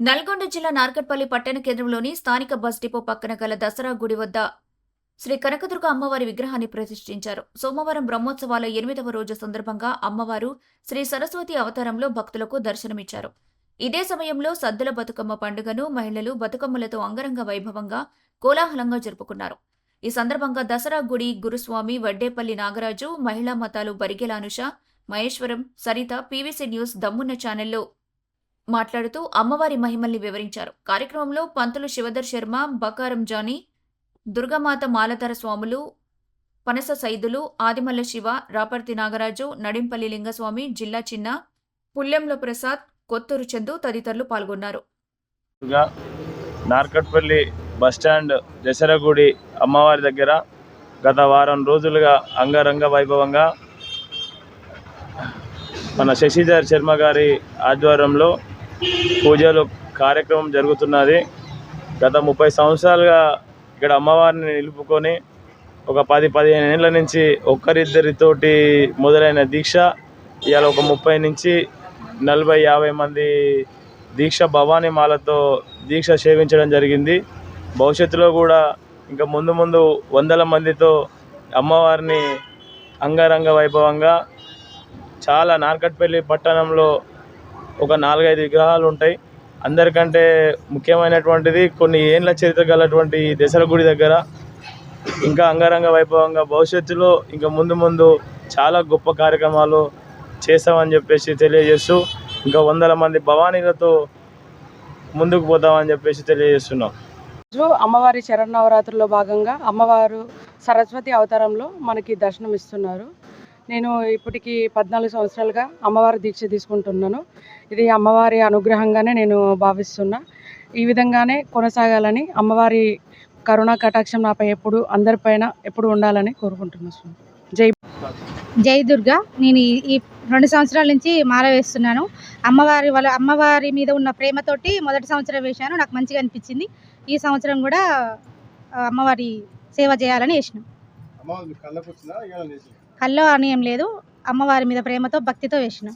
నల్గొండ జిల్లా నార్కట్పల్లి పట్టణ కేంద్రంలోని స్థానిక బస్ డిపో పక్కన గల దసరా గుడి వద్ద శ్రీ కనకదుర్గ అమ్మవారి విగ్రహాన్ని ప్రతిష్ఠించారు. సోమవారం బ్రహ్మోత్సవాల ఎనిమిదవ రోజు సందర్భంగా అమ్మవారు శ్రీ సరస్వతి అవతారంలో భక్తులకు దర్శనమిచ్చారు. ఇదే సమయంలో సద్దుల బతుకమ్మ పండుగను మహిళలు బతుకమ్మలతో అంగరంగ వైభవంగా కోలాహలంగా జరుపుకున్నారు. ఈ సందర్భంగా దసరా గుడి గురుస్వామి వడ్డేపల్లి నాగరాజు మహిళా మతాలు బరిగెలానుష మహేశ్వరం సరిత పీవీసీ న్యూస్ దమ్మున్న ఛానల్లో మాట్లాడుతూ అమ్మవారి మహిమల్ని వివరించారు. కార్యక్రమంలో పంతులు శివధర్ శర్మ బకారం జానీ దుర్గామాత మాలధర స్వాములు పనస సైదులు ఆదిమల్ల శివ రాపర్తి నాగరాజు నడింపల్లి లింగస్వామి జిల్లా చిన్న పుల్లెంల ప్రసాద్ కొత్తూరు చందు తదితరులు పాల్గొన్నారు. నార్కట్పల్లి బస్టాండ్ దశరగుడి అమ్మవారి దగ్గర గత వారం రోజులుగా అంగరంగ వైభవంగా మన శశిధర్ శర్మ గారి ఆధ్వర్యంలో పూజలు కార్యక్రమం జరుగుతున్నది. గత ముప్పై సంవత్సరాలుగా ఇక్కడ అమ్మవారిని నిలుపుకొని ఒక పది పదిహేను ఏళ్ళ నుంచి ఒక్కరిద్దరితోటి మొదలైన దీక్ష ఇవాళ ఒక ముప్పై నుంచి నలభై యాభై మంది దీక్ష భవానీ మాలతో దీక్ష సేవించడం జరిగింది. భవిష్యత్తులో కూడా ఇంకా ముందు ముందు వందల మందితో అమ్మవారిని అంగరంగ వైభవంగా చాలా నార్కట్పల్లి పట్టణంలో ఒక నాలుగైదు విగ్రహాలు ఉంటాయి. అందరికంటే ముఖ్యమైనటువంటిది కొన్ని ఏండ్ల చరిత్ర గలటువంటి దశల దసరా గుడి దగ్గర. ఇంకా అంగరంగ వైభవంగా భవిష్యత్తులో ఇంకా ముందు ముందు చాలా గొప్ప కార్యక్రమాలు చేస్తామని చెప్పేసి తెలియజేస్తూ ఇంకా వందల మంది భవానీలతో ముందుకు పోతామని చెప్పేసి తెలియజేస్తున్నాం. రోజు అమ్మవారి శరన్నవరాత్రుల్లో భాగంగా అమ్మవారు సరస్వతి అవతారంలో మనకి దర్శనం ఇస్తున్నారు నేను ఇప్పటికి పద్నాలుగు సంవత్సరాలుగా అమ్మవారి దీక్ష తీసుకుంటున్నాను. ఇది అమ్మవారి అనుగ్రహంగానే నేను భావిస్తున్నా. ఈ విధంగానే కొనసాగాలని అమ్మవారి కరుణా కటాక్షం నాపై ఎప్పుడు అందరిపైన ఎప్పుడు ఉండాలని కోరుకుంటున్నాను జై జై దుర్గా. నేను ఈ- ఈ రెండు సంవత్సరాల నుంచి మాల వేస్తున్నాను అమ్మవారి వాళ్ళ అమ్మవారి మీద ఉన్న ప్రేమతోటి మొదటి సంవత్సరం వేశాను. నాకు మంచిగా అనిపించింది. ఈ సంవత్సరం కూడా అమ్మవారి సేవ చేయాలని వేసినాం. కల్లో అని ఏం లేదు. అమ్మవారి మీద ప్రేమతో భక్తితో వేసిన.